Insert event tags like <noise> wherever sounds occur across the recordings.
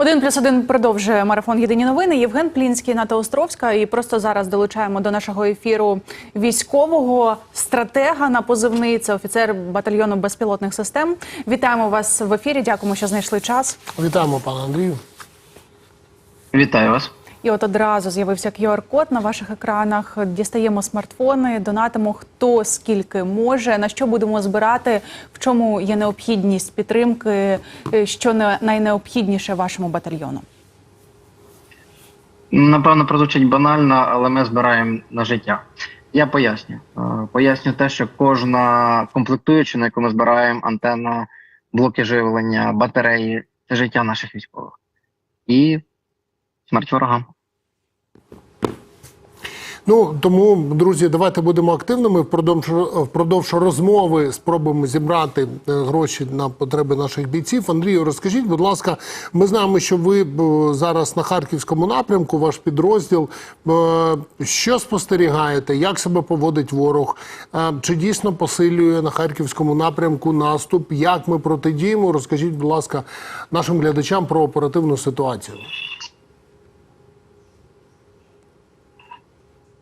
Один плюс один продовжує марафон Єдині новини. Євген Плінський, Ната Островська. І просто зараз долучаємо до нашого ефіру військового стратега на позивний. Це офіцер батальйону безпілотних систем. Вітаємо вас в ефірі. Дякуємо, що знайшли час. Вітаємо, пане Андрію. Вітаю вас. І от одразу з'явився QR-код на ваших екранах. Дістаємо смартфони, донатимо хто скільки може. На що будемо збирати, в чому є необхідність підтримки, е, що не- найнеобхідніше вашому батальйону. Напевно, прозвучить банально, але ми збираємо на життя. Я поясню. Е, Поясню те, що кожна комплектуюча, на яку ми збираємо антенна, блоки живлення, батареї це життя наших військових. І смерть ворогам. Ну тому, друзі, давайте будемо активними впродовж, впродовж розмови. Спробуємо зібрати е, гроші на потреби наших бійців. Андрію, розкажіть, будь ласка, ми знаємо, що ви зараз на харківському напрямку, ваш підрозділ. Е, Що спостерігаєте? Як себе поводить ворог? Е, Чи дійсно посилює на харківському напрямку наступ? Як ми протидіємо? Розкажіть, будь ласка, нашим глядачам про оперативну ситуацію.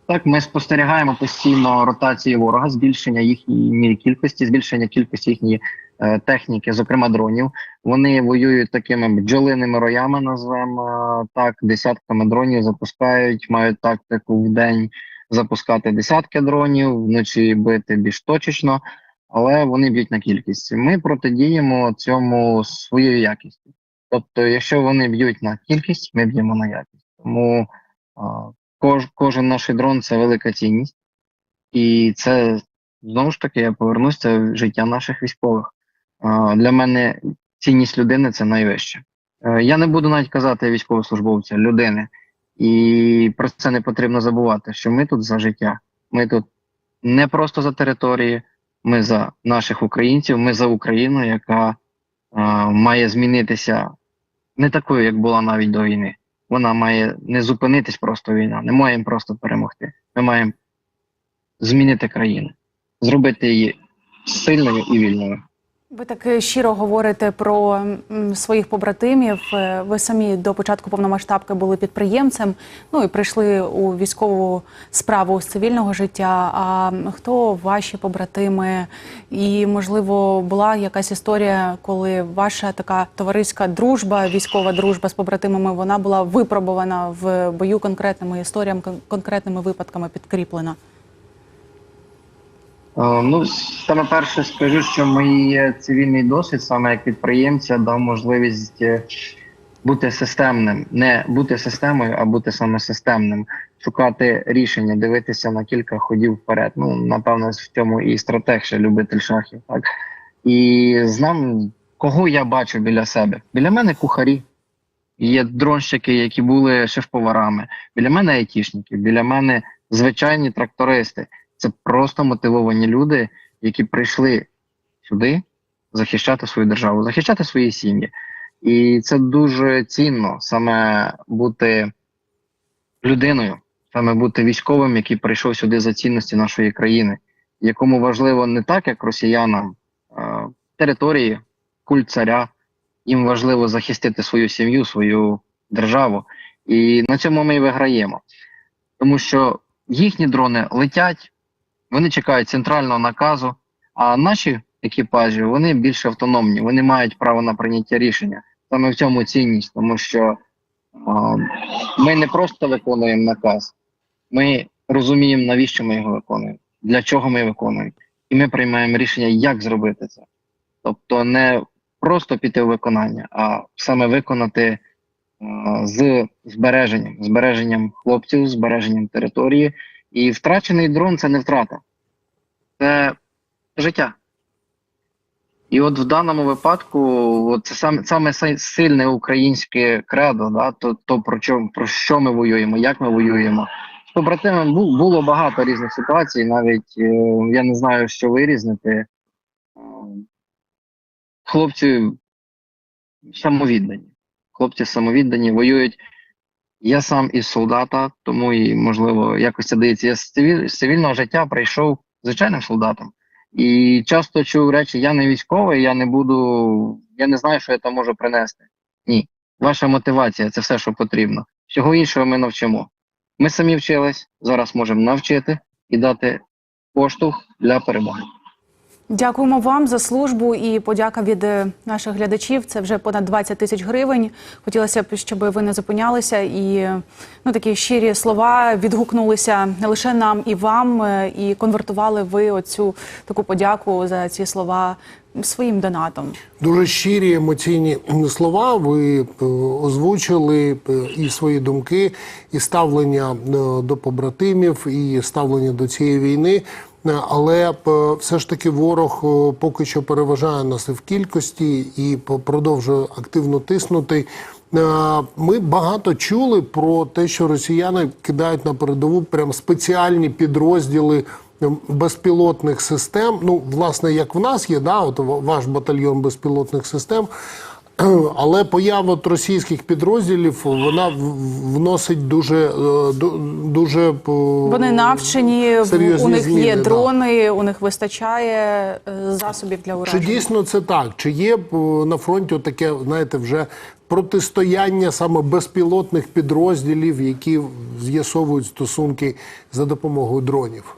Так, ми спостерігаємо постійно ротацію ворога, збільшення їхньої кількості, збільшення кількості їхньої е, техніки, зокрема дронів. Вони воюють такими бджолиними роями, назвемо е, так, десятками дронів запускають, мають тактику в день запускати десятки дронів, вночі бити більш точечно, але вони б'ють на кількість. Ми протидіємо цьому своєю якістю. Тобто, якщо вони б'ють на кількість, ми б'ємо на якість. Тому е, Кож, кожен наш дрон це велика цінність, і це знову ж таки я повернусь, це життя наших військових. Для мене цінність людини це найвище. Е, Я не буду навіть казати військовослужбовця, людини. І про це не потрібно забувати, що ми тут за життя. Ми тут не просто за території, ми за наших українців, ми за Україну, яка а, має змінитися не такою, як була навіть до війни вона має не зупинитись просто війна. Не маємо просто перемогти. Ми маємо змінити країну, зробити її сильною і вільною. Ви так е, щиро говорите про своїх побратимів. Е, Ви самі до початку повномасштабки були підприємцем. Ну і прийшли у військову справу з цивільного життя. А хто ваші побратими? І можливо була якась історія, коли ваша така товариська дружба, військова дружба з побратимами, вона була випробована в бою конкретними історіями, конкретними випадками підкріплена. Е, Ну, саме перше скажу, що мій цивільний досвід, саме як підприємця, дав можливість е, бути системним, не бути системою, а бути саме системним, шукати рішення, дивитися на кілька ходів вперед. Ну, напевно, в цьому і стратег, ще любитель шахів. Так і знам, кого я бачу біля себе. Біля мене кухарі. Є дронщики, які були шеф-поварами. Біля мене айтішники, біля мене звичайні трактористи. Це просто мотивовані люди, які прийшли сюди захищати свою державу, захищати свої сім'ї. І це дуже цінно саме бути людиною, саме бути військовим, який прийшов сюди за цінності нашої країни, якому важливо не так, як росіянам території, культ царя. Їм важливо захистити свою сім'ю, свою державу. І на цьому ми і виграємо. Тому що їхні дрони летять, вони чекають центрального наказу, а наші екіпажі вони більш автономні, вони мають право на прийняття рішення. Саме в цьому цінність, тому що а, ми не просто виконуємо наказ, ми розуміємо, навіщо ми його виконуємо, для чого ми виконуємо, і ми приймаємо рішення, як зробити це. Тобто не просто піти в виконання, а саме виконати а, з збереженням, збереженням хлопців, збереженням території. І втрачений дрон це не втрата, це життя. І от в даному випадку, от це саме, саме сильне українське кредо, да, то, то про, що, про що ми воюємо, як ми воюємо. З побратимами було багато різних ситуацій, навіть е, я не знаю, що вирізнити. Е, Хлопці самовіддані. Хлопці самовіддані, воюють я сам із солдата, тому і можливо якось це дається. Я з цивільного життя прийшов звичайним солдатом. І часто чув речі: я не військовий, я не буду, я не знаю, що я там можу принести. Ні. ваша мотивація це все, що потрібно. Всього іншого ми навчимо. Ми самі вчились, зараз можемо навчити і дати поштовх для перемоги. Дякуємо вам за службу і подяка від е, наших глядачів. Це вже понад 20 тисяч гривень. Хотілося б, щоб ви не зупинялися і ну такі щирі слова відгукнулися не лише нам і вам, е, і конвертували ви оцю таку подяку за ці слова своїм донатом. Дуже щирі емоційні слова. Ви е, озвучили е, і свої думки, і ставлення е, до побратимів, і ставлення до цієї війни. Але все ж таки ворог поки що переважає нас і в кількості і продовжує активно тиснути. Ми багато чули про те, що росіяни кидають на передову прям спеціальні підрозділи безпілотних систем. Ну, власне, як в нас є, да, от ваш батальйон безпілотних систем. <clears throat> Але поява от російських підрозділів вона вносить дуже е, дуже е, Вони навчені, у них зміни, є да. дрони, у них вистачає е, засобів для Чи дійсно це так? Чи є на фронті таке, знаєте, вже протистояння саме безпілотних підрозділів, які з'ясовують стосунки за допомогою дронів?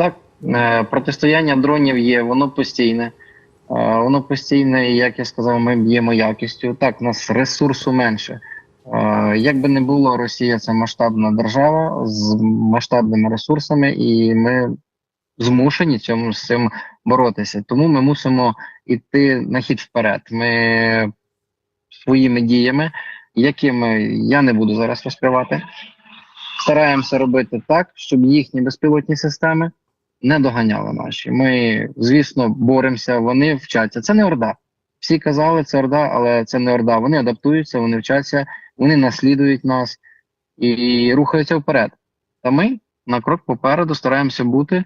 Так, е, протистояння дронів є, воно постійне. Е, Воно постійне, і, як я сказав, ми б'ємо якістю. Так, у нас ресурсу менше. Е, Як би не було, Росія це масштабна держава з масштабними ресурсами, і ми змушені цьому з цим боротися. Тому ми мусимо йти на хід вперед. Ми своїми діями, якими я не буду зараз розкривати, стараємося робити так, щоб їхні безпілотні системи не доганяли наші. Ми, звісно, боремося, вони вчаться. Це не орда. Всі казали, це орда, але це не орда. Вони адаптуються, вони вчаться, вони наслідують нас і рухаються вперед. Та ми на крок попереду стараємося бути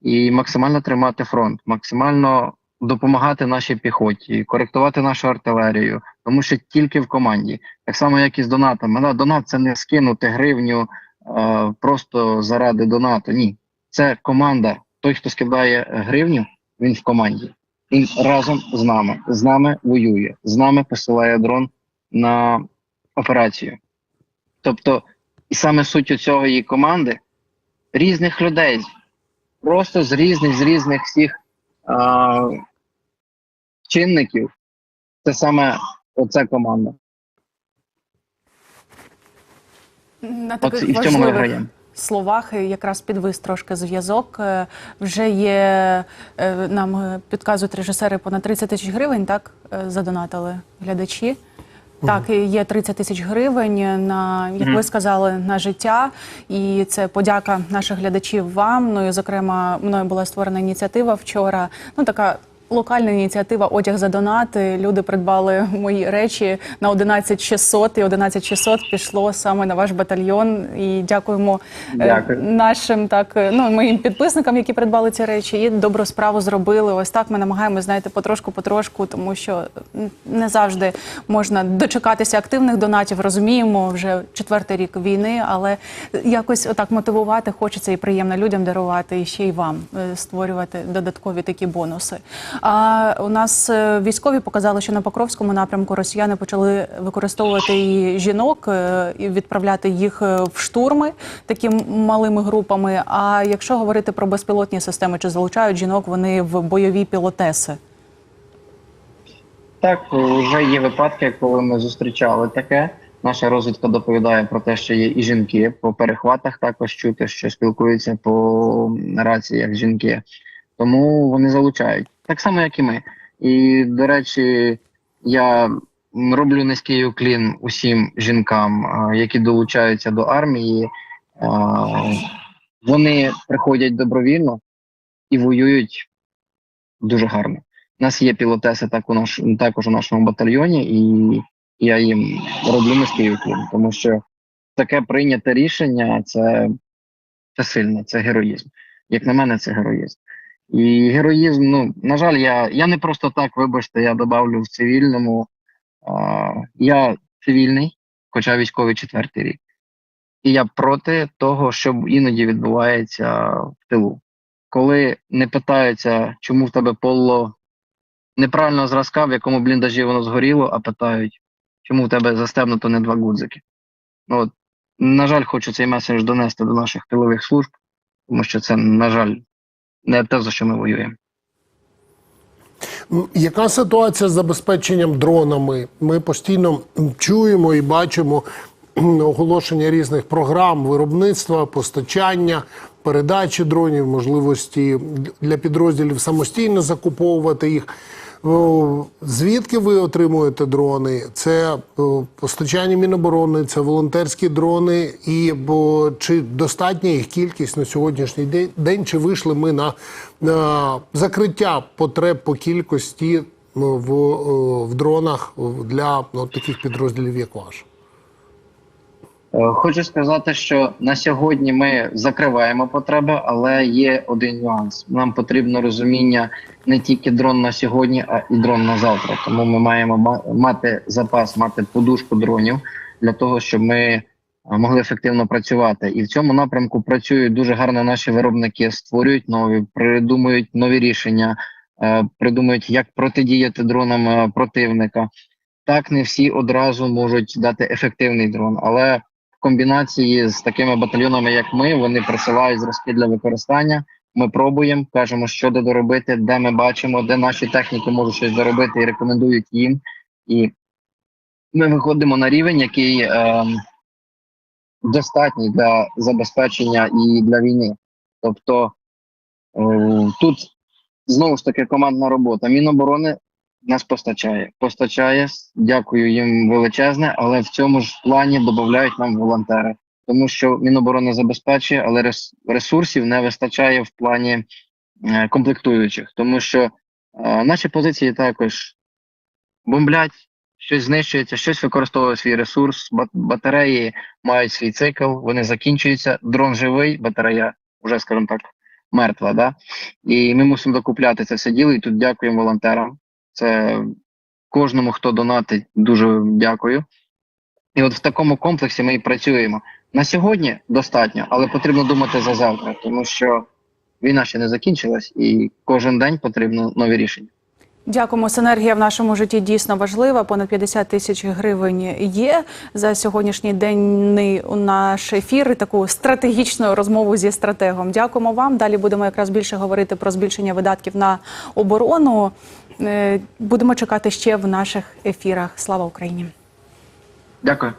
і максимально тримати фронт, максимально допомагати нашій піхоті, коректувати нашу артилерію, тому що тільки в команді, так само як і з донатами. Донат це не скинути гривню е, просто заради донату. Ні, це команда. Той, хто скидає гривню, він в команді. Він разом з нами, з нами воює, з нами посилає дрон на операцію. Тобто, і саме суть цього її команди різних людей, просто з різних, з різних всіх а, чинників. Це саме оця команда. На От і в цьому ми граємо. Словах якраз підвис трошки зв'язок. Е, Вже є е, нам е, підказують режисери понад 30 тисяч гривень, так задонатили глядачі. Так, є 30 тисяч гривень на, як ви сказали, на життя. І це подяка наших глядачів вам. Ну і зокрема, мною була створена ініціатива вчора. Ну така. Локальна ініціатива Одяг за донати. Люди придбали мої речі на 11600 і 11600 пішло саме на ваш батальйон. І дякуємо е, Дякую. нашим так е, ну моїм підписникам, які придбали ці речі, і добру справу зробили. Ось так ми намагаємося, знаєте, потрошку, потрошку, тому що не завжди можна дочекатися активних донатів. Розуміємо, вже четвертий рік війни, але якось отак мотивувати хочеться і приємно людям дарувати, і ще й вам е, створювати додаткові такі бонуси. А у нас е, військові показали, що на Покровському напрямку росіяни почали використовувати і жінок е, і відправляти їх е, в штурми такими малими групами. А якщо говорити про безпілотні системи, чи залучають жінок вони в бойові пілотеси? Так, вже є випадки, коли ми зустрічали таке. Наша розвідка доповідає про те, що є і жінки по перехватах також чути, що спілкуються по раціях жінки. Тому вони залучають. Так само, як і ми. І, до речі, я роблю низький уклін усім жінкам, які долучаються до армії. Вони приходять добровільно і воюють дуже гарно. У нас є пілотеси так у наш, також у нашому батальйоні, і я їм роблю низький уклін, тому що таке прийняте рішення це, це сильно, це героїзм. Як на мене, це героїзм. І героїзм, ну, на жаль, я, я не просто так, вибачте, я добавлю в цивільному. А, я цивільний, хоча військовий четвертий рік. І я проти того, що іноді відбувається в тилу. Коли не питаються, чому в тебе поло неправильного зразка, в якому бліндажі воно згоріло, а питають, чому в тебе застебнуто не два гудзики. Ну, от, на жаль, хочу цей меседж донести до наших тилових служб, тому що це, на жаль, не те, за що ми воюємо. Яка ситуація з забезпеченням дронами? Ми постійно чуємо і бачимо оголошення різних програм виробництва, постачання, передачі дронів, можливості для підрозділів самостійно закуповувати їх. Звідки ви отримуєте дрони? Це постачання Міноборони, це волонтерські дрони. І бо чи достатня їх кількість на сьогоднішній день- день? Чи вийшли ми на, на закриття потреб по кількості ну, в, в дронах для ну, таких підрозділів, як ваш? Е, Хочу сказати, що на сьогодні ми закриваємо потреби, але є один нюанс. Нам потрібно розуміння не тільки дрон на сьогодні, а і дрон на завтра. Тому ми маємо мати запас, мати подушку дронів для того, щоб ми е, могли ефективно працювати. І в цьому напрямку працюють дуже гарно наші виробники, створюють нові, придумують нові рішення, е, придумують, як протидіяти дронам противника. Так, не всі одразу можуть дати ефективний дрон, але комбінації з такими батальйонами, як ми, вони присилають зразки для використання. Ми пробуємо, кажемо, що де доробити, де ми бачимо, де наші техніки можуть щось доробити і рекомендують їм. І ми виходимо на рівень, який е, достатній для забезпечення і для війни. Тобто е, тут знову ж таки командна робота. Міноборони нас постачає. Постачає, дякую їм величезне, але в цьому ж плані додають нам волонтери. Тому що Міноборони забезпечує, але ресурсів не вистачає в плані е, комплектуючих, тому що е, наші позиції також бомблять, щось знищується, щось використовує свій ресурс. Бат- батареї мають свій цикл, вони закінчуються. Дрон живий, батарея вже, скажімо так, мертва. Да? І ми мусимо докупляти це все діло. І тут дякуємо волонтерам. Це кожному, хто донатить, дуже дякую. І от в такому комплексі ми і працюємо. На сьогодні достатньо, але потрібно думати за завтра, тому що війна ще не закінчилась, і кожен день потрібно нові рішення. Дякуємо. Синергія в нашому житті дійсно важлива. Понад 50 тисяч гривень є за сьогоднішній денний у наш ефір. Таку стратегічну розмову зі стратегом. Дякуємо вам. Далі будемо якраз більше говорити про збільшення видатків на оборону. Е, Будемо чекати ще в наших ефірах. Слава Україні! Дякую.